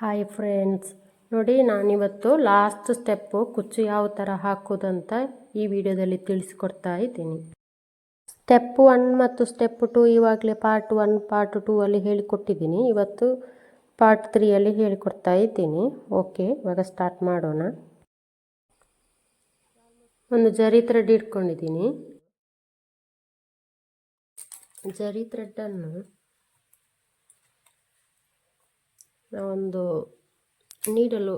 Hi friends ನೋಡಿ, ನಾನಿವತ್ತು last step ಕುಚ್ಚು ಯಾವ ಥರ ಹಾಕೋದಂತ ಈ ವಿಡಿಯೋದಲ್ಲಿ ತಿಳಿಸ್ಕೊಡ್ತಾ ಇದ್ದೀನಿ. ಸ್ಟೆಪ್ ಒನ್ ಮತ್ತು ಸ್ಟೆಪ್ ಟು ಇವಾಗಲೇ ಪಾರ್ಟ್ ಒನ್ ಪಾರ್ಟ್ ಟೂ ಅಲ್ಲಿ ಹೇಳಿಕೊಟ್ಟಿದ್ದೀನಿ. ಇವತ್ತು ಪಾರ್ಟ್ ತ್ರೀಯಲ್ಲಿ ಹೇಳಿಕೊಡ್ತಾ ಇದ್ದೀನಿ. ಓಕೆ ಇವಾಗ ಸ್ಟಾರ್ಟ್ ಮಾಡೋಣ. ಒಂದು ಜರಿ ಥ್ರೆಡ್ ಇಟ್ಕೊಂಡಿದ್ದೀನಿ. ಜರಿ ಥ್ರೆಡ್ಡನ್ನು ನಾವೊಂದು ನೀಡಲು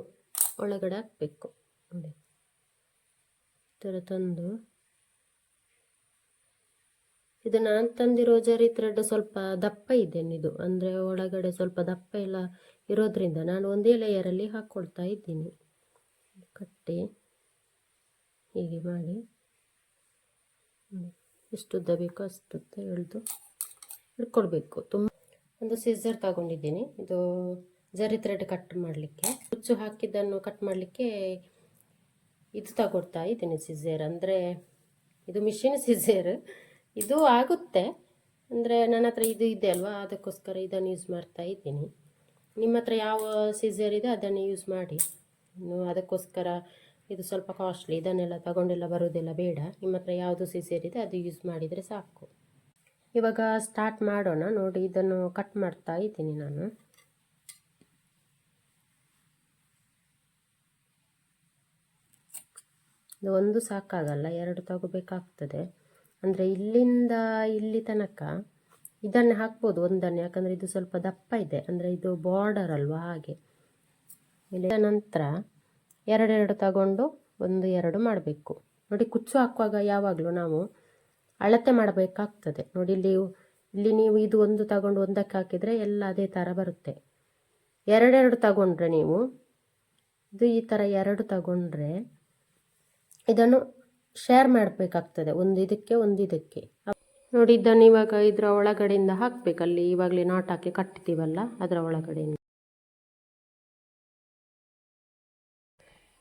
ಒಳಗಡೆ ಹಾಕಬೇಕು. ನೋಡಿ. ಈ ಥರ ತಂದು. ಇದು ನಾನು ತಂದಿರೋ ಜರಿ ಥ್ರೆಡ್ ಸ್ವಲ್ಪ ದಪ್ಪ ಇದ್ದೇನೆ ಇದು ಅಂದರೆ ಒಳಗಡೆ ಸ್ವಲ್ಪ ದಪ್ಪ ಎಲ್ಲ ಇರೋದ್ರಿಂದ ನಾನು ಒಂದೇ ಲೇಯರಲ್ಲಿ ಹಾಕ್ಕೊಳ್ತಾ ಇದ್ದೀನಿ. ಕಟ್ಟಿ ಹೀಗೆ ಮಾಡಿ. ಎಷ್ಟು ಉದ್ದ ಬೇಕೋ ಅಷ್ಟುದ್ದ ಎಳೆದು ಹಿಡ್ಕೊಳ್ಬೇಕು ತುಂಬ ಒಂದು ಸೀಸರ್ ತಗೊಂಡಿದ್ದೀನಿ. ಇದು ಜರಿ ಥ್ರೆಡ್ ಕಟ್ ಮಾಡಲಿಕ್ಕೆ, ಹುಚ್ಚು ಹಾಕಿದ್ದನ್ನು ಕಟ್ ಮಾಡಲಿಕ್ಕೆ ಇದು ತಗೊಳ್ತಾ ಇದ್ದೀನಿ ಸಿಝೇರ್ ಅಂದರೆ ಇದು ಮಿಷಿನ್ ಸಿಝೇರ್ ಇದು ಆಗುತ್ತೆ. ಅಂದರೆ ನನ್ನ ಹತ್ರ ಇದು ಇದೆ ಅಲ್ವಾ? ಅದಕ್ಕೋಸ್ಕರ ಇದನ್ನು ಯೂಸ್ ಮಾಡ್ತಾ ಇದ್ದೀನಿ. ನಿಮ್ಮ ಹತ್ರ ಯಾವ ಸಿಝೇರ್ ಇದೆ ಅದನ್ನು ಯೂಸ್ ಮಾಡಿ. ಇನ್ನು ಅದಕ್ಕೋಸ್ಕರ ಇದು ಸ್ವಲ್ಪ ಕಾಸ್ಟ್ಲಿ ಇದನ್ನೆಲ್ಲ ತಗೊಂಡೆಲ್ಲ ಬರೋದೆಲ್ಲ ಬೇಡ. ನಿಮ್ಮ ಹತ್ರ ಯಾವುದು ಸಿಝೇರ್ ಇದೆ ಅದು ಯೂಸ್ ಮಾಡಿದರೆ ಸಾಕು. ಇವಾಗ ಸ್ಟಾರ್ಟ್ ಮಾಡೋಣ. ನೋಡಿ, ಇದನ್ನು ಕಟ್ ಮಾಡ್ತಾ ಇದ್ದೀನಿ ನಾನು. ಇದು ಒಂದು ಸಾಕಾಗಲ್ಲ, ಎರಡು ತಗೋಬೇಕಾಗ್ತದೆ. ಅಂದರೆ ಇಲ್ಲಿಂದ ಇಲ್ಲಿ ತನಕ ಇದನ್ನು ಹಾಕ್ಬೋದು ಒಂದನ್ನು, ಯಾಕಂದರೆ ಇದು ಸ್ವಲ್ಪ ದಪ್ಪ ಇದೆ. ಅಂದರೆ ಇದು ಬಾರ್ಡರ್ ಅಲ್ವಾ ಹಾಗೆ. ಇಲ್ಲಿ ನಂತರ ಎರಡೆರಡು ತಗೊಂಡು ಒಂದು ಎರಡು ಮಾಡಬೇಕು. ನೋಡಿ, ಕುಚ್ಚು ಹಾಕುವಾಗ ಯಾವಾಗಲೂ ನಾವು ಅಳತೆ ಮಾಡಬೇಕಾಗ್ತದೆ. ನೋಡಿ, ಇಲ್ಲಿ ಇಲ್ಲಿ ನೀವು ಇದು ಒಂದು ತಗೊಂಡು ಒಂದಕ್ಕೆ ಹಾಕಿದರೆ ಎಲ್ಲ ಅದೇ ಥರ ಬರುತ್ತೆ. ಎರಡೆರಡು ತಗೊಂಡ್ರೆ ನೀವು ಇದು ಈ ಥರ ಎರಡು ತಗೊಂಡ್ರೆ ಇದನ್ನು ಶೇರ್ ಮಾಡಬೇಕಾಗ್ತದೆ. ಒಂದು ಇದಕ್ಕೆ ಒಂದು ಇದಕ್ಕೆ. ನೋಡಿ, ಇದನ್ನು ಇವಾಗ ಇದರ ಒಳಗಡೆಯಿಂದ ಹಾಕಬೇಕಲ್ಲಿ ಇವಾಗಲೇ ನಾಟ್ ಹಾಕಿ ಕಟ್ತೀವಲ್ಲ, ಅದರ ಒಳಗಡೆಯಿಂದ.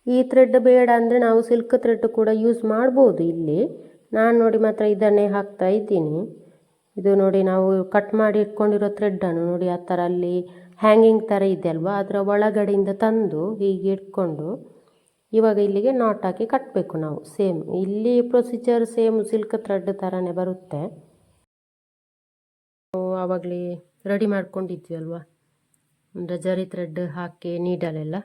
ಈ ಥ್ರೆಡ್ ಬೇಡ ಅಂದರೆ ನಾವು ಸಿಲ್ಕ್ ಥ್ರೆಡ್ ಕೂಡ ಯೂಸ್ ಮಾಡ್ಬೋದು ಇಲ್ಲಿ. ನಾನು ನೋಡಿ ಮಾತ್ರ ಇದನ್ನೇ ಹಾಕ್ತಾ ಇದ್ದೀನಿ. ಇದು ನೋಡಿ ನಾವು ಕಟ್ ಮಾಡಿ ಇಟ್ಕೊಂಡಿರೋ ಥ್ರೆಡ್ಡನ್ನು ನೋಡಿ, ಆ ಥರ ಅಲ್ಲಿ ಹ್ಯಾಂಗಿಂಗ್ ಥರ ಇದೆ ಅಲ್ವಾ? ಅದರ ಒಳಗಡೆಯಿಂದ ತಂದು ಹೀಗೆ ಇಟ್ಕೊಂಡು ಇವಾಗ ಇಲ್ಲಿಗೆ ನಾಟ್ ಹಾಕಿ ಕಟ್ಟಬೇಕು ನಾವು ಸೇಮ್ ಇಲ್ಲಿ ಪ್ರೊಸೀಜರ್ ಸೇಮ್ ಸಿಲ್ಕ್ ಥ್ರೆಡ್ ಥರನೇ ಬರುತ್ತೆ. ಆವಾಗಲೇ ರೆಡಿ ಮಾಡ್ಕೊಂಡಿದ್ವಿ ಅಲ್ವಾ? ಅಂದರೆ ಜರಿ ಥ್ರೆಡ್ ಹಾಕಿ ನೀಡಲೆಲ್ಲ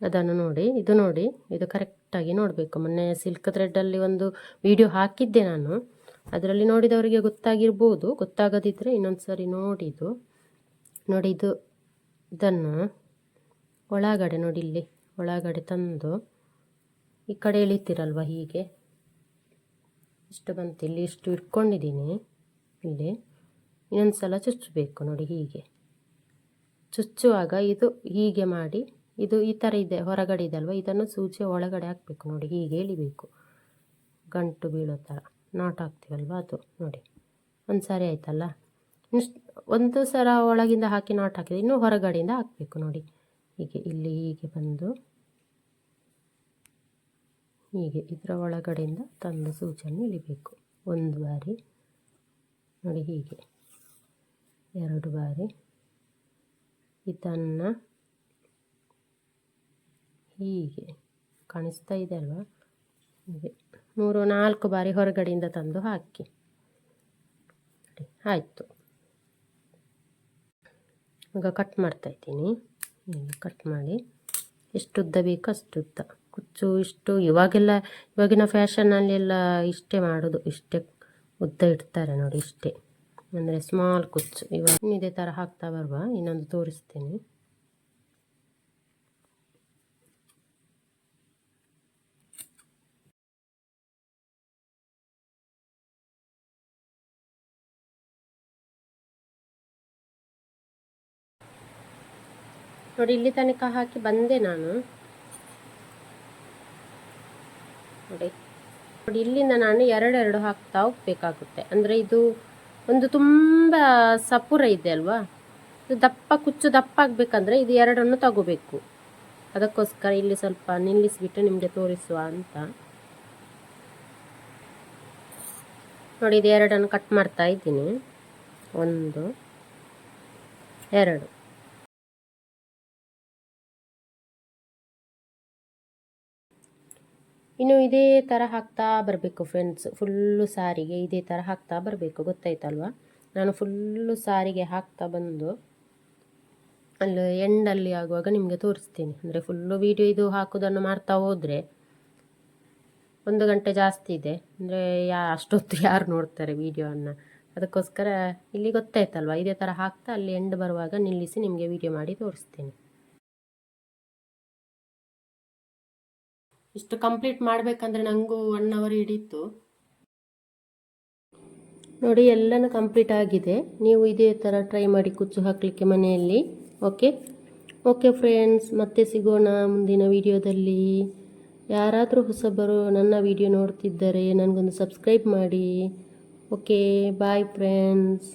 ಅದನ್ನು ನೋಡಿ, ಇದು ನೋಡಿ, ಇದು ಕರೆಕ್ಟಾಗಿ ನೋಡಬೇಕು. ಮೊನ್ನೆ ಸಿಲ್ಕ್ ಥ್ರೆಡ್ಡಲ್ಲಿ ಒಂದು ವಿಡಿಯೋ ಹಾಕಿದ್ದೆ ನಾನು. ಅದರಲ್ಲಿ ನೋಡಿದವರಿಗೆ ಗೊತ್ತಾಗಿರ್ಬೋದು. ಗೊತ್ತಾಗದಿದ್ದರೆ ಇನ್ನೊಂದು ಸಾರಿ ನೋಡಿದ್ದು ನೋಡಿ ಇದು, ಇದನ್ನು ಒಳಗಡೆ ನೋಡಿ ಇಲ್ಲಿ. ಒಳಗಡೆ ತಂದು ಈ ಕಡೆ ಇಳಿತೀರಲ್ವ ಹೀಗೆ? ಇಷ್ಟು ಬಂತು, ಇಲ್ಲಿ ಇಷ್ಟು ಇಟ್ಕೊಂಡಿದ್ದೀನಿ. ಇಲ್ಲಿ ಇನ್ನೊಂದು ಸಲ ಚುಚ್ಚಬೇಕು ನೋಡಿ ಹೀಗೆ. ಚುಚ್ಚುವಾಗ ಇದು ಹೀಗೆ ಮಾಡಿ, ಇದು ಈ ಥರ ಇದೆ, ಹೊರಗಡೆ ಇದೆ ಅಲ್ವ? ಇದನ್ನು ಸೂಜಿ ಒಳಗಡೆ ಹಾಕಬೇಕು ನೋಡಿ, ಹೀಗೆ ಎಳಿಬೇಕು. ಗಂಟು ಬೀಳೋ ಥರ, ನಾಟ್ ಹಾಕ್ತೀವಲ್ವ ಅದು? ನೋಡಿ, ಒಂದು ಸಾರಿ ಆಯ್ತಲ್ಲ? ಒಂದು ಸಲ ಒಳಗಿಂದ ಹಾಕಿ ನಾಟ್ ಹಾಕಿದೆ ಇನ್ನೂ ಹೊರಗಡೆಯಿಂದ ಹಾಕಬೇಕು ನೋಡಿ. ಹೀಗೆ ಇಲ್ಲಿ ಹೀಗೆ ಬಂದು ಹೀಗೆ ಇದರ ಒಳಗಡೆಯಿಂದ ತಂದು ಸೂಚನೆ ಇಳಿಬೇಕು. ಒಂದು ಬಾರಿ, ನೋಡಿ ಹೀಗೆ. ಎರಡು ಬಾರಿ. ಇದನ್ನು ಹೀಗೆ ಕಾಣಿಸ್ತಾ ಇದೆ ಅಲ್ವಾ? ಹೀಗೆ. ಮೂರು, ನಾಲ್ಕು ಬಾರಿ ಹೊರಗಡೆಯಿಂದ ತಂದು ಹಾಕಿ. ಆಯಿತು. ಈಗ ಕಟ್ ಮಾಡ್ತಾಯಿದ್ದೀನಿ ಹೀಗೆ ಕಟ್ ಮಾಡಿ. ಎಷ್ಟು ಉದ್ದ ಬೇಕು ಅಷ್ಟು ಉದ್ದ. ಕುಚ್ಚು ಇಷ್ಟು, ಇವಾಗೆಲ್ಲ, ಇವಾಗಿನ ಫ್ಯಾಷನಲ್ಲೆಲ್ಲ ಇಷ್ಟೇ ಮಾಡೋದು. ಇಷ್ಟೇ ಉದ್ದ ಇಡ್ತಾರೆ ನೋಡಿ ಇಷ್ಟೇ. ಅಂದರೆ ಸ್ಮಾಲ್ ಕುಚ್ಚು. ಇವಾಗ ಇದೇ ಥರ ಹಾಕ್ತಾ ಬರುವ. ಇನ್ನೊಂದು ತೋರಿಸ್ತೇನೆ. ನೋಡಿ, ಇಲ್ಲಿ ತನಕ ಹಾಕಿ ಬಂದೆ ನಾನು. ನೋಡಿ ನೋಡಿ, ಇಲ್ಲಿಂದ ನಾನು ಎರಡೆರಡು ಹಾಕ್ತಾ ಹೋಗ್ಬೇಕಾಗುತ್ತೆ. ಅಂದರೆ ಇದು ಒಂದು ತುಂಬ ಸಪುರ ಇದೆ ಅಲ್ವಾ? ಇದು ದಪ್ಪ, ಕುಚ್ಚು ದಪ್ಪ ಆಗಬೇಕಂದ್ರೆ ಇದು ಎರಡನ್ನು ತಗೋಬೇಕು. ಅದಕ್ಕೋಸ್ಕರ ಇಲ್ಲಿ ಸ್ವಲ್ಪ ನಿಲ್ಲಿಸಿಬಿಟ್ಟು ನಿಮಗೆ ತೋರಿಸುವ ಅಂತ. ನೋಡಿ, ಇದು ಎರಡನ್ನು ಕಟ್ ಮಾಡ್ತಾ ಇದ್ದೀನಿ. ಒಂದು, ಎರಡು. ಇನ್ನು ಇದೇ ಥರ ಹಾಕ್ತಾ ಬರಬೇಕು ಫ್ರೆಂಡ್ಸ್ ಫುಲ್ಲು ಸಾರಿಗೆ ಇದೇ ಥರ ಹಾಕ್ತಾ ಬರಬೇಕು. ಗೊತ್ತಾಯ್ತಲ್ವ? ನಾನು ಫುಲ್ಲು ಸಾರಿಗೆ ಹಾಕ್ತಾ ಬಂದು ಅಲ್ಲಿ ಎಂಡಲ್ಲಿ ಆಗುವಾಗ ನಿಮಗೆ ತೋರಿಸ್ತೀನಿ. ಅಂದರೆ ಫುಲ್ಲು ವೀಡಿಯೋ ಇದು ಹಾಕೋದನ್ನು ಮಾಡ್ತಾ ಹೋದರೆ ಒಂದು ಗಂಟೆ ಜಾಸ್ತಿ ಇದೆ. ಅಂದರೆ ಯಾ, ಅಷ್ಟೊತ್ತು ಯಾರು ನೋಡ್ತಾರೆ ವೀಡಿಯೋವನ್ನು ಅದಕ್ಕೋಸ್ಕರ ಇಲ್ಲಿ ಗೊತ್ತಾಯ್ತಲ್ವ? ಇದೇ ಥರ ಹಾಕ್ತಾ ಅಲ್ಲಿ ಎಂಡ್ ಬರುವಾಗ ನಿಲ್ಲಿಸಿ ನಿಮಗೆ ವೀಡಿಯೋ ಮಾಡಿ ತೋರಿಸ್ತೀನಿ. ಇಷ್ಟು ಕಂಪ್ಲೀಟ್ ಮಾಡಬೇಕಂದ್ರೆ ನನಗೂ ಒನ್ ಅವರ್ ಹಿಡೀತು. ನೋಡಿ, ಎಲ್ಲನೂ ಕಂಪ್ಲೀಟ್ ಆಗಿದೆ. ನೀವು ಇದೇ ಥರ ಟ್ರೈ ಮಾಡಿ ಕುಚ್ಚು ಹಾಕಲಿಕ್ಕೆ ಮನೆಯಲ್ಲಿ ಓಕೆ ಓಕೆ ಫ್ರೆಂಡ್ಸ್ ಮತ್ತೆ ಸಿಗೋಣ ಮುಂದಿನ ವಿಡಿಯೋದಲ್ಲಿ ಯಾರಾದರೂ ಹೊಸಬರು ನನ್ನ ವಿಡಿಯೋ ನೋಡ್ತಿದ್ದರೆ, ನನಗೊಂದು ಸಬ್ಸ್ಕ್ರೈಬ್ ಮಾಡಿ. Okay bye friends